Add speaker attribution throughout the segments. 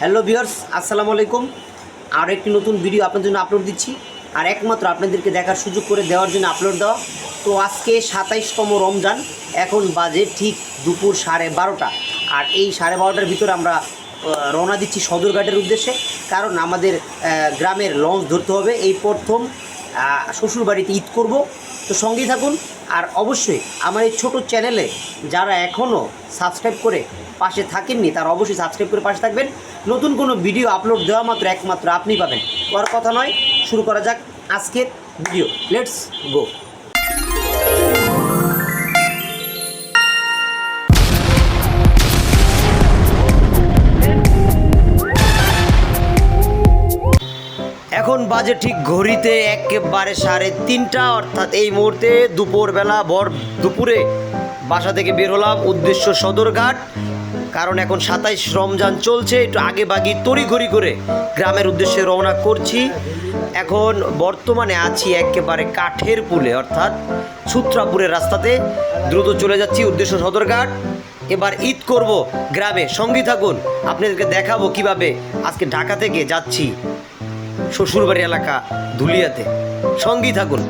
Speaker 1: Hello viewers আসসালামু আলাইকুম। আর একটি নতুন ভিডিও আপনাদের জন্য আপলোড দিচ্ছি। আর একমাত্র আপনাদেরকে দেখার সুযোগ করে দেওয়ার জন্য আপলোড দেওয়া। তো আজকে সাতাইশতম রমজান, এখন বাজে ঠিক দুপুর সাড়ে বারোটা। আর এই সাড়ে বারোটার ভিতরে আমরা রওনা দিচ্ছি সদরঘাটের উদ্দেশ্যে। কারণ আমাদের গ্রামের লঞ্চ ধরতে হবে। এই প্রথম শ্বশুরবাড়িতে ঈদ করব। তো সঙ্গেই থাকুন। আর অবশ্যই আমার এই ছোটো চ্যানেলে যারা এখনও সাবস্ক্রাইব করে পাশে থাকেননি, তারা অবশ্যই সাবস্ক্রাইব করে পাশে থাকবেন। নতুন কোনো ভিডিও আপলোড দেওয়া মাত্র, একমাত্র আপনি পাবেন। ওর কথা নয়, শুরু করা যাক আজকের ভিডিও লেটস গো বাজে ঠিক ঘড়িতে একেবারে সাড়ে তিনটা, অর্থাৎ এই মুহূর্তে দুপুরবেলা ভর দুপুরে বাসা থেকে বের হলাম উদ্দেশ্য সদরঘাট। কারণ এখন সাতাইশ রমজান চলছে, একটু আগে বাগি তড়িঘড়ি করে গ্রামের উদ্দেশ্যে রওনা করছি। এখন বর্তমানে আছি একেবারে কাঠের পুলে, অর্থাৎ সূত্রাপুরের রাস্তাতে। দ্রুত চলে যাচ্ছি উদ্দেশ্য সদরঘাট। এবার ঈদ করব গ্রামে। সঙ্গী থাকুন, আপনাদেরকে দেখাবো কীভাবে আজকে ঢাকা থেকে যাচ্ছি। শ্বশুরবাড়ি এলাকা ধুলিয়াতে। সঙ্গী থাকুন।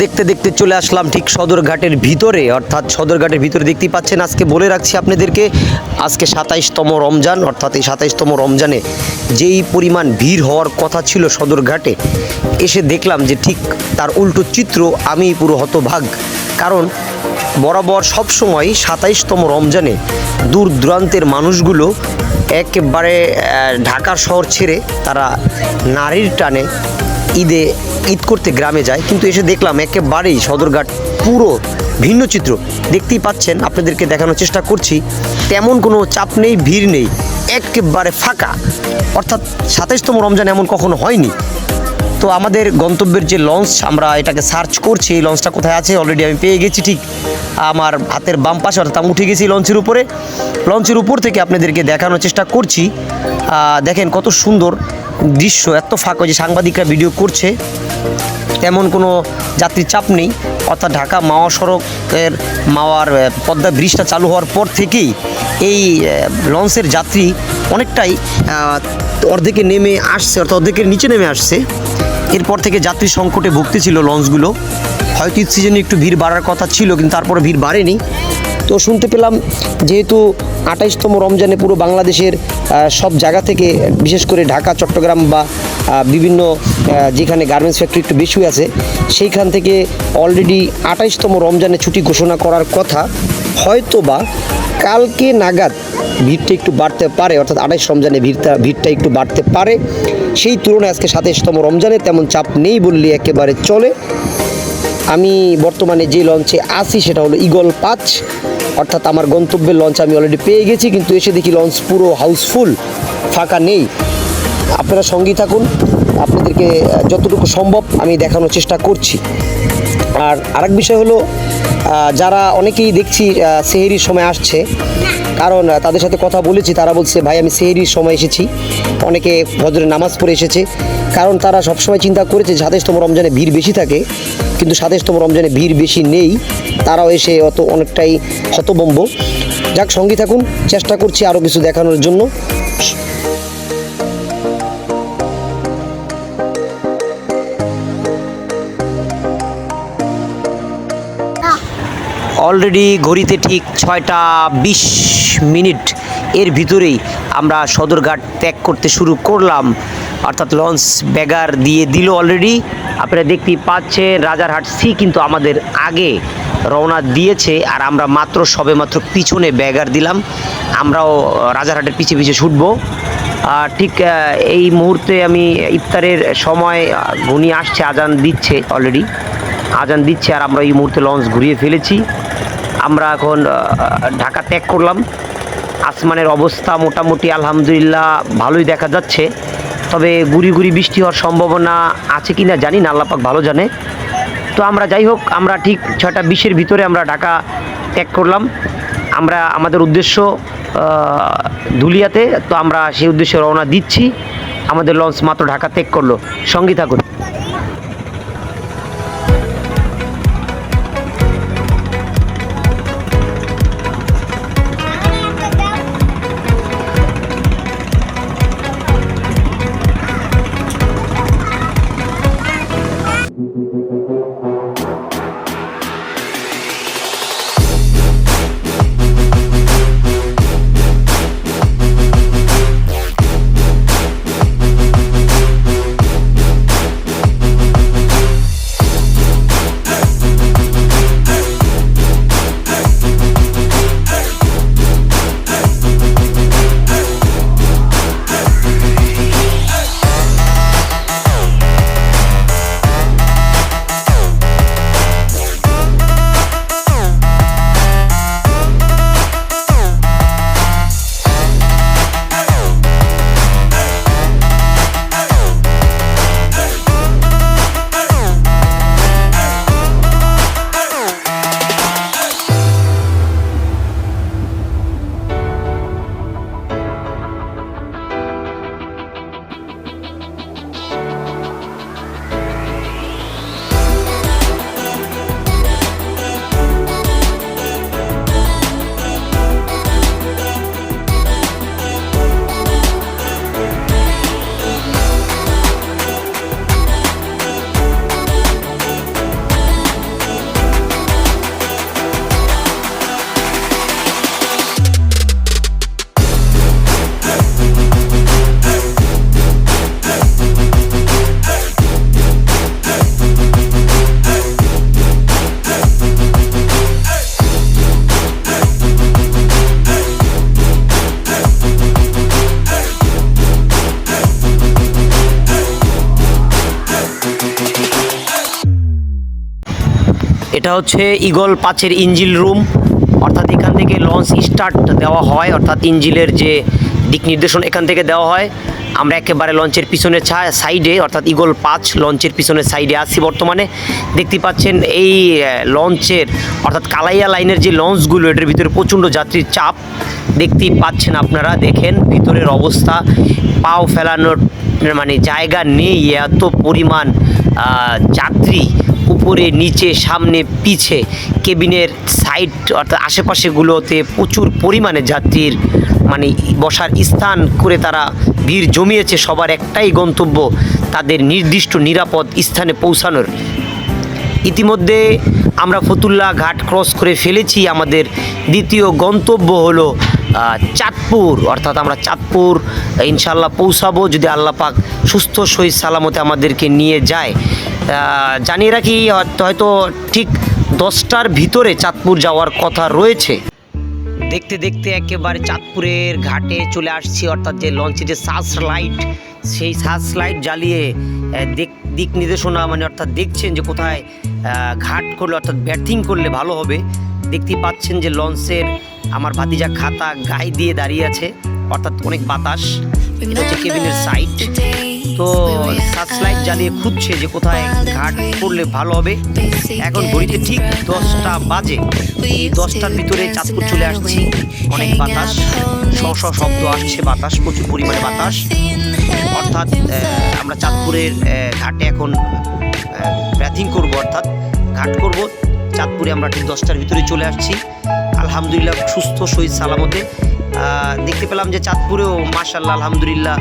Speaker 1: দেখতে দেখতে চলে আসলাম ঠিক সদরঘাটের ভিতরে। অর্থাৎ সদরঘাটের ভিতরে দেখতেই পাচ্ছেন, আজকে বলে রাখছি আপনাদেরকে, আজকে সাতাইশতম রমজান, অর্থাৎ এই সাতাইশতম রমজানে যেই পরিমাণ ভিড় হওয়ার কথা ছিল সদরঘাটে, এসে দেখলাম যে ঠিক তার উল্টো চিত্র আমি পুরো হতভাগ। কারণ বরাবর সবসময় সাতাইশতম রমজানে দূর দূরান্তের মানুষগুলো একেবারে ঢাকা শহর ছেড়ে তারা নারীর টানে ঈদে ঈদ করতে গ্রামে যায়, কিন্তু এসে দেখলাম একেবারেই সদরঘাট পুরো ভিন্ন চিত্র। দেখতেই পাচ্ছেন, আপনাদেরকে দেখানোর চেষ্টা করছি, তেমন কোনো চাপ নেই, ভিড় নেই, একেবারে ফাঁকা। অর্থাৎ সাতাইশতম রমজান এমন কখনো হয়নি। তো আমাদের গন্তব্যের যে লঞ্চ, আমরা এটাকে সার্চ করছি, এই লঞ্চটা কোথায় আছে অলরেডি আমি পেয়ে গেছি ঠিক আমার হাতের বাম পাশে, অর্থাৎ আমি উঠে গেছি লঞ্চের উপরে। লঞ্চের উপর থেকে আপনাদেরকে দেখানোর চেষ্টা করছি। দেখেন কত সুন্দর দৃশ্য এত ফাঁকা যে সাংবাদিকরা ভিডিও করছে। তেমন কোনো যাত্রীর চাপ নেই। অর্থাৎ ঢাকা মাওয়া সড়কের মাওয়ার পদ্মা ব্রিজটা চালু হওয়ার পর থেকেই এই লঞ্চের যাত্রী অনেকটাই অর্ধেকে নেমে আসছে, অর্থাৎ অর্ধেকের নিচে নেমে আসছে। এরপর থেকে যাত্রী সংকটে ভুগতে ছিল লঞ্চগুলো। হয়তো ঈদ সিজনে একটু ভিড় বাড়ার কথা ছিল, কিন্তু তারপরে ভিড় বাড়েনি। তো শুনতে পেলাম, যেহেতু আঠাইশতম রমজানে পুরো বাংলাদেশের সব জায়গা থেকে, বিশেষ করে ঢাকা, চট্টগ্রাম বা বিভিন্ন যেখানে গার্মেন্টস ফ্যাক্টরি একটু বেশি আছে, সেইখান থেকে অলরেডি আঠাইশতম রমজানে ছুটি ঘোষণা করার কথা। হয়তো বা কালকে নাগাদ ভিড়টা একটু বাড়তে পারে, অর্থাৎ আঠাইশ রমজানে ভিড়টা ভিড়টা একটু বাড়তে পারে। সেই তুলনায় আজকে সাতাইশতম রমজানে তেমন চাপ নেই বললে একেবারে চলে। আমি বর্তমানে যে লঞ্চে আছি, সেটা হলো ইগল পাঁচ। অর্থাৎ আমার গন্তব্যের লঞ্চ আমি অলরেডি পেয়ে গেছি, কিন্তু এসে দেখি লঞ্চ পুরো হাউসফুল ফাঁকা নেই। আপনারা সঙ্গেই থাকুন, আপনাদেরকে যতটুকু সম্ভব আমি দেখানোর চেষ্টা করছি। আর আরেক বিষয় হলো যারা অনেকেই দেখছি সেহেরির সময় আসছে, কারণ তাদের সাথে কথা বলেছি, তারা বলছে, ভাই, আমি সেহেরির সময় এসেছি। অনেকে ভজরের নামাজ পড়ে এসেছে, কারণ তারা সবসময় চিন্তা করেছে সাতাইশতম রমজানে ভিড় বেশি থাকে। কিন্তু সাতাইশতম রমজানে ভিড় বেশি নেই, তারাও এসে অত অনেকটাই হতবম্ব। যাক, সঙ্গী থাকুন, চেষ্টা করছি আরও কিছু দেখানোর জন্য। অলরেডি ঘড়িতে ঠিক ছয়টা বিশ মিনিট। এর ভিতরেই আমরা সদরঘাট ত্যাগ করতে শুরু করলাম। অর্থাৎ লঞ্চ ব্যাগার দিয়ে দিল অলরেডি আপনারা দেখতেই পাচ্ছেন, রাজারহাট সি কিন্তু আমাদের আগে রওনা দিয়েছে আর আমরা মাত্র সবে মাত্র পিছনে ব্যাগার দিলাম। আমরাও রাজারহাটের পিছে পিছে ছুটব। ঠিক এই মুহূর্তে আমি ইফতারের সময় ঘনিয়ে আসছে, আজান দিচ্ছে অলরেডি আজান দিচ্ছে আর আমরা এই মুহূর্তে লঞ্চ ঘুরিয়ে ফেলেছি। আমরা এখন ঢাকা ত্যাগ করলাম। আসমানের অবস্থা মোটামুটি আলহামদুলিল্লাহ ভালোই দেখা যাচ্ছে। তবে গুড়ি গুড়ি বৃষ্টি হওয়ার সম্ভাবনা আছে কি না জানি না, আল্লাপাক ভালো জানে। তো আমরা যাই হোক, আমরা ঠিক ছয়টা বিশের ভিতরে আমরা ঢাকা ত্যাগ করলাম। আমরা, আমাদের উদ্দেশ্য ধুলিয়াতে, তো আমরা সেই উদ্দেশ্যে রওনা দিচ্ছি। আমাদের লঞ্চ মাত্র ঢাকা ত্যাগ করল। সঙ্গী থাকুন। এটা হচ্ছে ইগল পাঁচের ইঞ্জিল রুম। অর্থাৎ এখান থেকে লঞ্চ স্টার্ট দেওয়া হয়। অর্থাৎ ইঞ্জিলের যে দিক নির্দেশন এখান থেকে দেওয়া হয়। আমরা একেবারে লঞ্চের পিছনে সাইডে অর্থাৎ ইগল পাঁচ লঞ্চের পিছনের সাইডে আছি বর্তমানে। দেখতে পাচ্ছেন এই লঞ্চের অর্থাৎ কালাইয়া লাইনের যে লঞ্চগুলো এটার ভিতরে প্রচণ্ড যাত্রীর চাপ। দেখতেই পাচ্ছেন আপনারা, দেখেন ভিতরের অবস্থা। পাও ফেলানোর মানে জায়গা নেই। এত পরিমাণ যাত্রী উপরে, নিচে, সামনে, পিছে কেবিনের সাইড অর্থাৎ আশেপাশেগুলোতে প্রচুর পরিমাণে যাত্রীর মানে বসার স্থান করে তারা ভিড় জমিয়েছে। সবার একটাই গন্তব্য তাদের নির্দিষ্ট নিরাপদ স্থানে পৌঁছানোর। ইতিমধ্যে আমরা ফতুল্লা ঘাট ক্রস করে ফেলেছি। আমাদের দ্বিতীয় গন্তব্য হলো চাঁদপুর। অর্থাৎ আমরা চাঁদপুর ইনশাল্লাহ পৌঁছাবো। যদি আল্লাহ পাক সুস্থ সহিত সালামতে আমাদেরকে নিয়ে যায় জানিয়ে রাখি, হয়তো ঠিক দশটার ভিতরে চাঁদপুর যাওয়ার কথা রয়েছে। দেখতে দেখতে একেবারে চাঁদপুরের ঘাটে চলে আসছি, অর্থাৎ যে লঞ্চে যে সার্চ লাইট সেই সার্চ লাইট জ্বালিয়ে দিক- দিক নির্দেশনা মানে অর্থাৎ দেখছেন যে কোথায় ঘাট করলে, অর্থাৎ ব্যাটিং করলে ভালো হবে। দেখতেই পাচ্ছেন যে লঞ্চের আমার ভাতিজা খাতা গায়ে দিয়ে দাঁড়িয়ে আছে, অর্থাৎ অনেক বাতাস। এটা হচ্ছে কেবিনের সাইড তো সার্চ লাইট জ্বালিয়ে খুঁজছে যে কোথায় ঘাট করলে ভালো হবে। এখন ঘড়িতে ঠিক দশটা বাজে। দশটার ভিতরে চাঁদপুর চলে আসছি। অনেক বাতাস, শ শ শব্দ আসছে, বাতাস, প্রচুর পরিমাণে বাতাস। অর্থাৎ আমরা চাঁদপুরের ঘাটে এখন ব্যাথিং করব, অর্থাৎ ঘাট করব। চাঁদপুরে আমরা ঠিক দশটার ভিতরে চলে আসছি। আলহামদুলিল্লাহ সুস্থ সহিত সালামতে। দেখতে পেলাম যে চাঁদপুরেও মাশাল্লাহ আলহামদুলিল্লাহ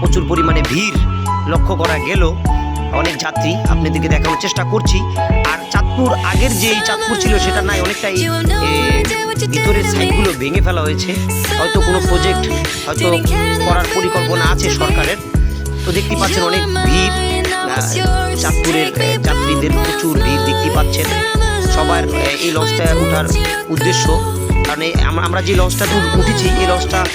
Speaker 1: প্রচুর পরিমাণে ভিড় লক্ষ্য করা গেল। অনেক যাত্রী আপনাদেরকে দেখানোর চেষ্টা করছি। আর চাঁদপুর আগের যে চাঁদপুর ছিল সেটা নাই, অনেকটাই ভিতরের সাইডগুলো ভেঙে ফেলা হয়েছে। হয়তো কোনো প্রজেক্ট হয়তো করার পরিকল্পনা আছে সরকারের। তো দেখতে পাচ্ছেন অনেক ভিড়। চাঁদপুরের যাত্রীদের প্রচুর ভিড় দেখতে পাচ্ছেন। সবার এই লঞ্চটা ওঠার উদ্দেশ্য। কারণ আমরা- যে লঞ্চটাতে উঠ- উঠেছি এই লঞ্চটা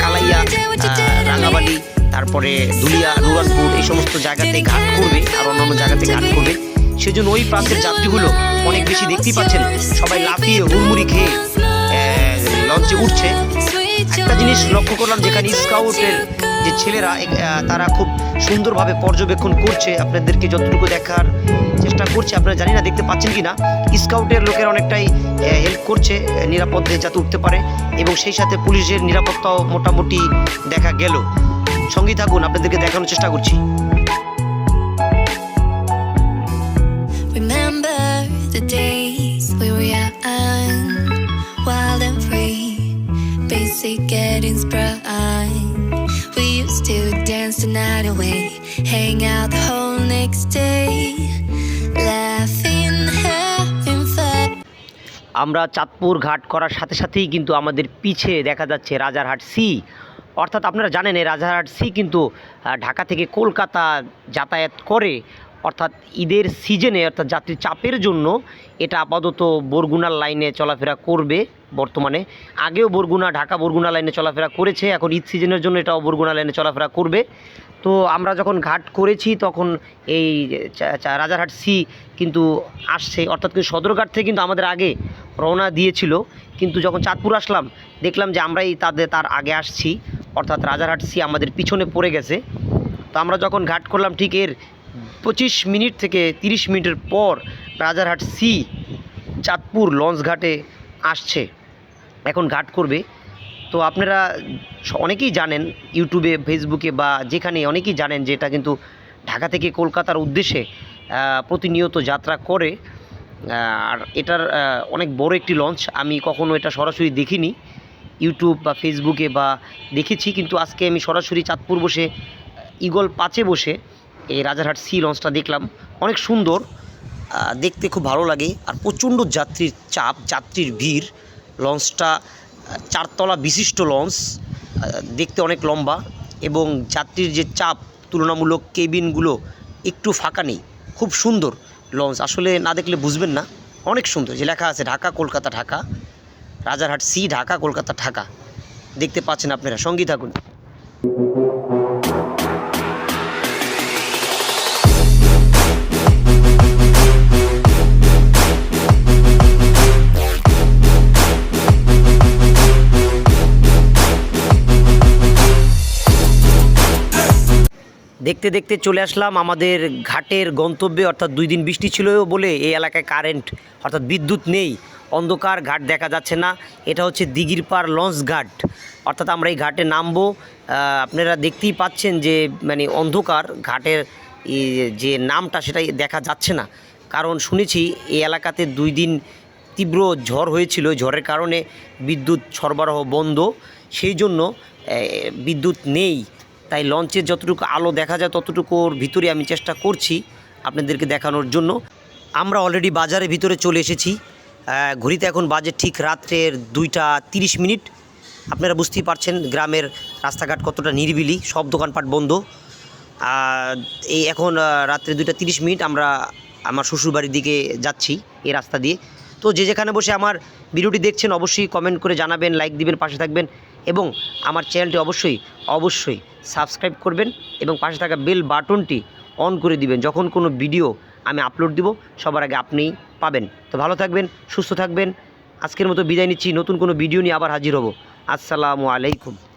Speaker 1: কালাইয়া আহ, রাঙাবালি তারপরে দুলিয়া নুরানপুর এই সমস্ত জায়গাতে ঘাট করবে আর অন্যান্য জায়গাতে ঘাট করবে। সেজন্য ওই প্রান্তের যাত্রীগুলো অনেক বেশি দেখতেই পাচ্ছেন সবাই লাফিয়ে হুড়মুড়ি খেয়ে লঞ্চে উঠছে। একটা জিনিস লক্ষ্য করলাম যেখানে স্কাউটের যে ছেলেরা তারা খুব সুন্দরভাবে পর্যবেক্ষণ করছে, আপনাদেরকে যতটুকু দেখার চেষ্টা করছে, আপনারা জানি না, দেখতে পাচ্ছেন কি না স্কাউটের লোকের অনেকটাই হেল্প করছে নিরাপদে যাতে উঠতে পারে এবং সেই সাথে পুলিশের নিরাপত্তাও মোটামুটি দেখা গেল। সঙ্গী থাকুন, আপনাদেরকে দেখানোর চেষ্টা করছি।
Speaker 2: Remember the the night away, hang out the whole next day, laughing, having fun.
Speaker 1: আমরা চাঁদপুর ঘাট করার সাথে সাথেই কিন্তু আমাদের পিছে দেখা যাচ্ছে রাজারহাট সি। অর্থাৎ আপনারা জানেন এই রাজারহাট সি কিন্তু ঢাকা থেকে কলকাতা যাতায়াত করে। অর্থাৎ ঈদের সিজনে, অর্থাৎ যাত্রী চাপের জন্য এটা আপাতত বরগুনার লাইনে চলাফেরা করবে বর্তমানে। আগেও বরগুনা, ঢাকা বরগুনা লাইনে চলাফেরা করেছে, এখন ঈদ সিজনের জন্য এটাও বরগুনা লাইনে চলাফেরা করবে। তো আমরা যখন ঘাট করেছি তখন এই রাজারহাট সি কিন্তু আসছে, অর্থাৎ কিন্তু সদরঘাট থেকে কিন্তু আমাদের আগে রওনা দিয়েছিল। কিন্তু যখন চাঁদপুর আসলাম, দেখলাম যে আমরাই তাদের, তার আগে আসছি, অর্থাৎ রাজারহাট সি আমাদের পিছনে পড়ে গেছে। তো আমরা যখন ঘাট করলাম, ঠিক এর পঁচিশ মিনিট থেকে তিরিশ মিনিটের পর রাজারহাট সি, চাঁদপুর লঞ্চ ঘাটে আসছে। এখন ঘাট করবে। তো আপনারা অনেকেই জানেন, ইউটিউবে, ফেসবুকে বা যেখানে অনেকেই জানেন যে এটা কিন্তু ঢাকা থেকে কলকাতার উদ্দেশ্যে প্রতিনিয়ত যাত্রা করে। আর এটার অনেক বড় একটি লঞ্চ। আমি কখনো এটা সরাসরি দেখিনি। ইউটিউব বা ফেসবুকে বা দেখেছি, কিন্তু আজকে আমি সরাসরি চাঁদপুর বসে ইগল পাচে বসে এই রাজারহাট সি লঞ্চটা দেখলাম। অনেক সুন্দর। দেখতে খুব ভালো লাগে। আর প্রচণ্ড যাত্রীর চাপ, যাত্রীর ভিড়। লঞ্চটা চারতলা বিশিষ্ট লঞ্চ দেখতে অনেক লম্বা। এবং যাত্রীর যে চাপ, তুলনামূলক কেবিনগুলো একটু ফাঁকা নেই। খুব সুন্দর লঞ্চ আসলে না দেখলে বুঝবেন না। অনেক সুন্দর। যে লেখা আছে, ঢাকা, কলকাতা, ঢাকা। রাজারহাট সি ঢাকা, কলকাতা, ঢাকা। দেখতে পাচ্ছেন আপনারা। সঙ্গী থাকুন। দেখতে দেখতে চলে আসলাম আমাদের ঘাটের গন্তব্যে, অর্থাৎ দুই দিন বৃষ্টি ছিল বলে এই এলাকায় কারেন্ট, অর্থাৎ বিদ্যুৎ নেই। অন্ধকার, ঘাট দেখা যাচ্ছে না। এটা হচ্ছে দিঘির পার লঞ্চ ঘাট। অর্থাৎ আমরা এই ঘাটে নামবো। আপনারা দেখতেই পাচ্ছেন যে মানে অন্ধকার, ঘাটের যে নামটা সেটাই দেখা যাচ্ছে না। কারণ শুনেছি, এই এলাকাতে দুই দিন তীব্র ঝড় হয়েছিল। ঝড়ের কারণে বিদ্যুৎ সরবরাহ বন্ধ। সেই জন্য বিদ্যুৎ নেই। তাই লঞ্চের যতটুকু আলো দেখা যায় ততটুকুর ভিতরে আমি চেষ্টা করছি আপনাদেরকে দেখানোর জন্য। আমরা অলরেডি বাজারের ভিতরে চলে এসেছি। ঘড়িতে এখন বাজে ঠিক রাত্রের দুইটা তিরিশ মিনিট। আপনারা বুঝতেই পারছেন গ্রামের রাস্তাঘাট কতটা নিরিবিলি, সব দোকানপাট বন্ধ। এই এখন রাত্রে দুইটা তিরিশ মিনিট আমরা আমার শ্বশুরবাড়ির দিকে যাচ্ছি এই রাস্তা দিয়ে। তো যে যেখানে বসে আমার ভিডিওটি দেখছেন অবশ্যই কমেন্ট করে জানাবেন লাইক দিবেন, পাশে থাকবেন। এবং আমার চ্যানেলটি অবশ্যই অবশ্যই সাবস্ক্রাইব করবেন এবং পাশে থাকা বেল বাটনটি অন করে দিবেন। যখন কোনো ভিডিও আমি আপলোড দিব, সবার আগে আপনিই পাবেন। তো ভালো থাকবেন, সুস্থ থাকবেন। আজকের মতো বিদায় নিচ্ছি। নতুন কোনো ভিডিও নিয়ে আবার হাজির হব। আসসালামু আলাইকুম।